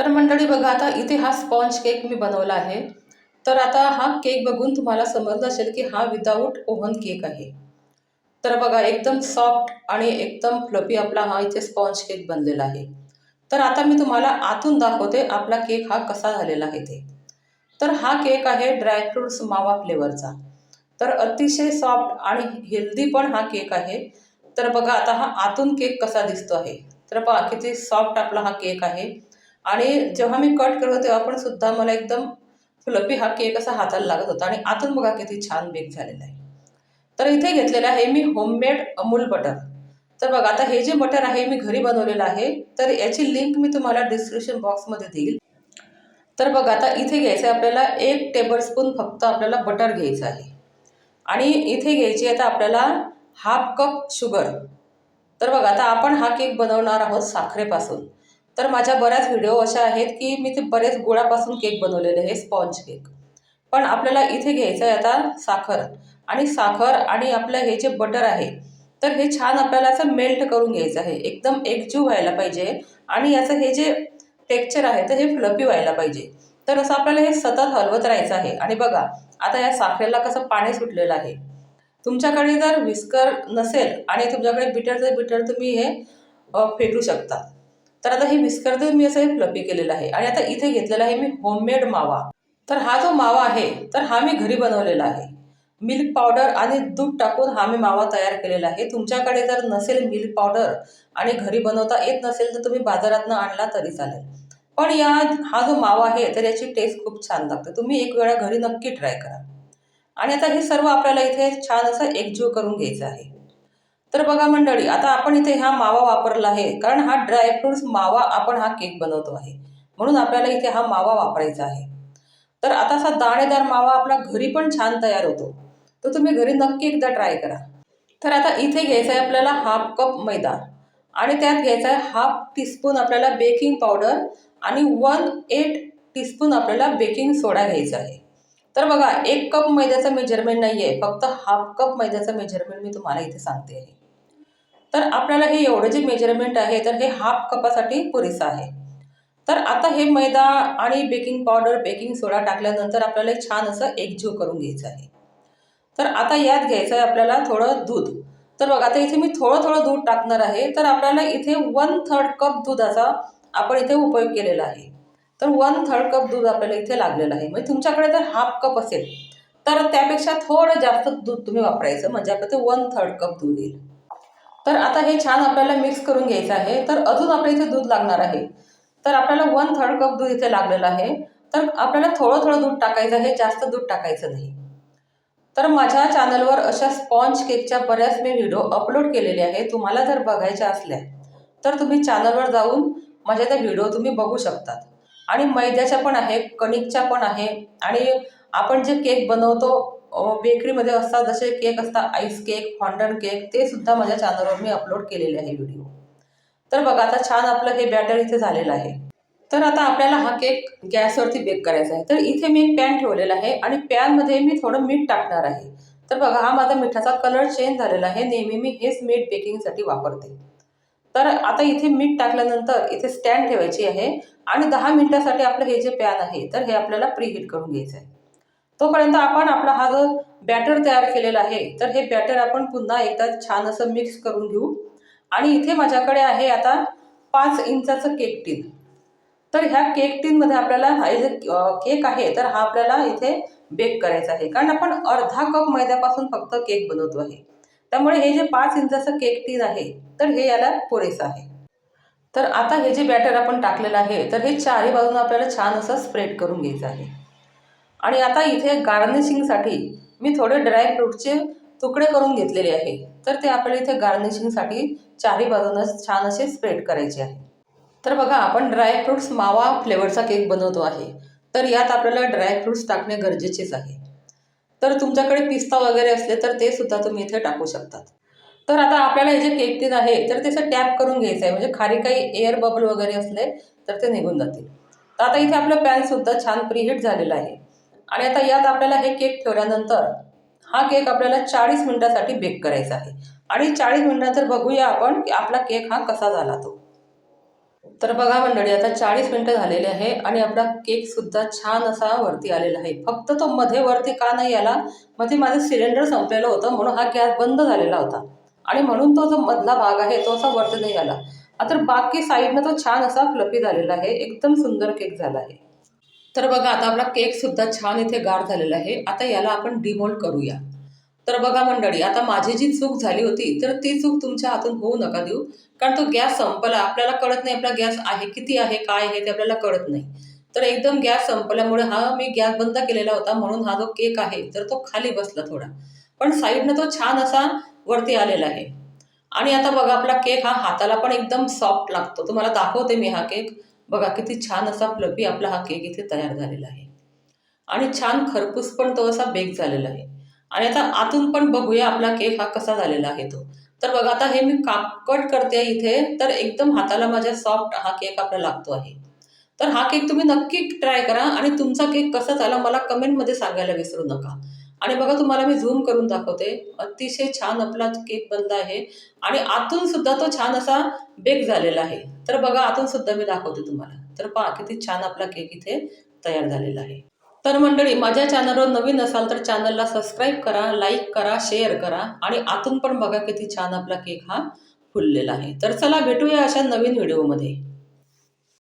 तर मंडळी बघा आता इथे हा स्पॉन्ज केक मी बनवला आहे. तर आता हा केक बघून तुम्हाला समजलं असेल की हा विदाऊट ओव्हन केक आहे. तर बघा एकदम सॉफ्ट आणि एकदम फ्लफी आपला हा इथे स्पॉन्ज केक बनलेला आहे. तर आता मी तुम्हाला आतून दाखवते आपला केक हा कसा झालेला आहे ते. तर हा केक आहे ड्रायफ्रुट्स मावा फ्लेवरचा तर अतिशय सॉफ्ट आणि हेल्दी पण हा केक आहे. तर बघा आता हा आतून केक कसा दिसतो आहे. तर बघा किती सॉफ्ट आपला हा केक आहे. आणि जेव्हा मी कट करत होते तेव्हा पण सुद्धा मला एकदम फ्लपी हा केक असा हाताला लागत होता. आणि आतून बघा किती छान बेक झालेला आहे. तर इथे घेतलेलं आहे मी होममेड अमूल बटर तर बघा आता हे जे बटर आहे मी घरी बनवलेलं आहे तर याची लिंक मी तुम्हाला डिस्क्रिप्शन बॉक्समध्ये देईल. तर बघा आता इथे घ्यायचं आहे आपल्याला एक टेबलस्पून फक्त आपल्याला बटर घ्यायचं आहे. आणि इथे घ्यायची आता आपल्याला हाफ कप शुगर तर बघा आता आपण हा केक बनवणार आहोत साखरेपासून. तर माझ्या बऱ्याच व्हिडिओ अशा आहेत की मी ते बरेच गुळापासून केक बनवलेले आहे स्पॉन्ज केक पण आपल्याला इथे घ्यायचं आहे आता साखर. आणि साखर आणि आपलं हे जे बटर आहे तर हे छान आपल्याला असं मेल्ट करून घ्यायचं आहे. एकदम एकजीव व्हायला पाहिजे. आणि याचं हे जे टेक्स्चर आहे तर हे फ्लपी व्हायला पाहिजे. तर असं आपल्याला हे सतत हलवत राहायचं आहे. आणि बघा आता या साखरेला कसं पाणी सुटलेलं आहे. तुमच्याकडे जर विस्कर नसेल आणि तुमच्याकडे बिटर तर बिटर तुम्ही हे फेटू शकता. तर आता हे विस्कर मी असं हे फ्लपी केलेलं आहे. आणि आता इथे घेतलेला आहे मी होममेड मावा. तर हा जो मावा आहे तर हा मी घरी बनवलेला आहे. मिल्क पावडर आणि दूध टाकून हा मी मावा तयार केलेला आहे. तुमच्याकडे जर नसेल मिल्क पावडर आणि घरी बनवता येत नसेल तर तुम्ही बाजारातनं आणला तरी चालेल. पण या हा जो मावा आहे तर याची टेस्ट खूप छान लागते. तुम्ही एक वेळा घरी नक्की ट्राय करा. आणि आता हे सर्व आपल्याला इथे छान असं एकजीव करून घ्यायचं आहे. तर बघा मंडळी आता आपण इथे हा मावा वापरला आहे. कारण हा ड्रायफ्रुट्स मावा आपण हा केक बनवतो आहे. म्हणून आपल्याला इथे हा मावा वापरायचा आहे. तर आता असा दाणेदार मावा आपला घरी पण छान तयार होतो. तर तुम्ही घरी नक्की एकदा ट्राय करा. तर आता इथे घ्यायचं आहे आपल्याला हाफ कप मैदा. आणि त्यात घ्यायचा आहे हाफ टीस्पून आपल्याला बेकिंग पावडर आणि वन एट टीस्पून आपल्याला बेकिंग सोडा घ्यायचा आहे. तर बघा एक कप मैद्याचं मेजरमेंट नाही आहे फक्त हाफ कप मैद्याचं मेजरमेंट मी तुम्हाला इथे सांगते आहे. तर आपल्याला हे एवढं जे मेजरमेंट आहे तर हे हाफ कपासाठी पुरेसं आहे. तर आता हे मैदा आणि बेकिंग पावडर बेकिंग सोडा टाकल्यानंतर आपल्याला हे छान असं एकजीव करून घ्यायचं आहे. तर आता यात घ्यायचं आहे आपल्याला थोडं दूध. तर बघा आता इथे मी थोडं थोडं दूध टाकणार आहे तर आपल्याला इथे वन थर्ड कप दुधाचा आपण इथे उपयोग केलेला आहे. तर वन थर्ड कप दूध आपल्याला इथे लागलेलं आहे. म्हणजे तुमच्याकडे जर हाफ कप असेल तर त्यापेक्षा थोडं जास्त दूध तुम्ही वापरायचं म्हणजे आपलं ते वन थर्ड कप दूध येईल. तर आता हे छान आपल्याला मिक्स करून घ्यायचं आहे. तर अजून आपल्या इथे दूध लागणार आहे. तर आपल्याला वन थर्ड कप दूध इथे लागलेलं आहे. तर आपल्याला थोडं थोडं दूध टाकायचं आहे. जास्त दूध टाकायचं नाही. तर माझ्या चॅनलवर अशा स्पॉन्ज केकच्या बऱ्याच मी व्हिडिओ अपलोड केलेले आहे तुम्हाला जर बघायच्या असल्या तर तुम्ही चॅनलवर जाऊन माझ्या त्या व्हिडिओ तुम्ही बघू शकतात. आणि मैद्याच्या पण आहे कणिकच्या पण आहे. आणि आपण जे केक बनवतो बेकरीमध्ये असतात जसे केक असतात आईस केक फॉन्डन केक ते सुद्धा माझ्या चॅनलवर मी अपलोड केलेले आहे व्हिडिओ तर बघा आता छान आपलं हे बॅटर इथे झालेलं आहे. तर आता आपल्याला हा केक गॅसवरती बेक करायचा आहे. तर इथे मी एक पॅन ठेवलेला आहे आणि पॅनमध्ये मी थोडं मीठ टाकणार आहे. तर बघा हा माझा मिठाचा कलर चेंज झालेला आहे. नेहमी मी हेच मीठ बेकिंगसाठी वापरते. तर आता इथे मीठ टाकल्यानंतर इथे स्टँड ठेवायची आहे आणि दहा मिनिटासाठी आपलं हे जे पॅन आहे तर हे आपल्याला प्रीहीट करून घ्यायचं आहे. तोपर्यंत आपण आपला हा जो बॅटर तयार केलेला आहे तर हे बॅटर आपण पुन्हा एकदा छान असं मिक्स करून घेऊ. आणि इथे माझ्याकडे आहे आता पाच इंचाचं केक टीन तर ह्या केक टीनमध्ये आपल्याला हा जे केक आहे तर हा आपल्याला इथे बेक करायचा आहे. कारण आपण अर्धा कप मैद्यापासून फक्त केक बनवतो आहे. त्यामुळे हे जे पाच इंचाचं केक टीन आहे तर हे याला पुरेसं आहे. तर आता हे जे बॅटर आपण टाकलेलं आहे तर हे चारही बाजूनं आपल्याला छान असं स्प्रेड करून घ्यायचं आहे. आणि आता इथे गार्निशिंगसाठी मी थोडे ड्राय फ्रूटचे तुकडे करून घेतलेले आहे. तर ते आपल्याला इथे गार्निशिंगसाठी चारही बाजूनच छान असे स्प्रेड करायचे आहे. तर बघा आपण ड्रायफ्रुट्स मावा फ्लेवरचा केक बनवतो आहे. तर यात आपल्याला ड्रायफ्रुट्स टाकणे गरजेचेच आहे. तर तुमच्याकडे पिस्ता वगैरे असले तर ते सुद्धा तुम्ही इथे टाकू शकतात. तर आता आपल्याला हे जे केक टीन आहे तर त्याचं टॅप करून घ्यायचं आहे. म्हणजे खाली काही एअर बबल वगैरे असले तर ते निघून जातील. तर आता इथे आपलं पॅनसुद्धा छान प्रीहीट झालेलं आहे. आणि आता यात आपल्याला हे केक ठेवल्यानंतर हा केक आपल्याला चाळीस मिनिटासाठी बेक करायचा आहे. आणि चाळीस मिनिटानंतर बघूया आपण की आपला केक हा कसा झाला तो. तर बघा मंडळी आता चाळीस मिनटं झालेले आहे आणि आपला केकसुद्धा छान असा वरती आलेला आहे. फक्त तो मध्ये वरती का नाही आला? मध्ये माझं सिलेंडर संपलेलं होतं म्हणून हा गॅस बंद झालेला होता. आणि म्हणून तो जो मधला भाग आहे तो असा वरती नाही आला. आता बाकी साईडनं तो छान असा फ्लफी झालेला आहे. एकदम सुंदर केक झाला आहे. तर बघा आता आपला केक सुद्धा छान इथे गार झालेला आहे. आता याला आपण डिमोल्ड करूया. तर बघा मंडळी आता माझी जी चूक झाली होती तर ती चूक तुमच्या हातून होऊ नका देऊ. कारण तो गॅस संपला. आपल्याला कळत नाही आपला गॅस आहे किती आहे काय आहे ते आपल्याला कळत नाही. तर एकदम गॅस संपल्यामुळे हा मी गॅस बंद केलेला होता म्हणून हा जो केक आहे तर तो खाली बसला थोडा. पण साईडनं तो छान असा वरती आलेला आहे. आणि आता बघा आपला केक हा हाताला पण एकदम सॉफ्ट लागतो. तुम्हाला दाखवते मी हा केक. बघा किती छान असा फ्लफी आपला हा केक इथे तयार झालेला आहे. आणि छान खरपूस पण तो असा बेक झालेला आहे. आणि आता आतून पण बघूया आपला केक हा कसा झालेला आहे तो. तर बघा आता हे मी काप कट करते इथे तर एकदम हाताला माझ्या सॉफ्ट हा केक आपल्याला लागतो आहे. तर हा केक तुम्ही नक्की ट्राय करा आणि तुमचा केक कसा झाला मला कमेंटमध्ये सांगायला विसरू नका. आणि बघा तुम्हाला मी झूम करून दाखवते. अतिशय छान आपला केक बनला आहे. आणि आतून सुद्धा तो छान असा बेक झालेला आहे. तर बघा आतून सुद्धा मी दाखवते तुम्हाला. तर पहा किती छान आपला केक इथे तयार झालेला आहे. तर मंडळी माझ्या चॅनलवर नवीन असाल तर चॅनलला सबस्क्राईब करा लाईक करा शेअर करा. आणि आतून पण बघा किती छान आपला केक हा फुललेला आहे. तर चला भेटूया अशा नवीन व्हिडिओमध्ये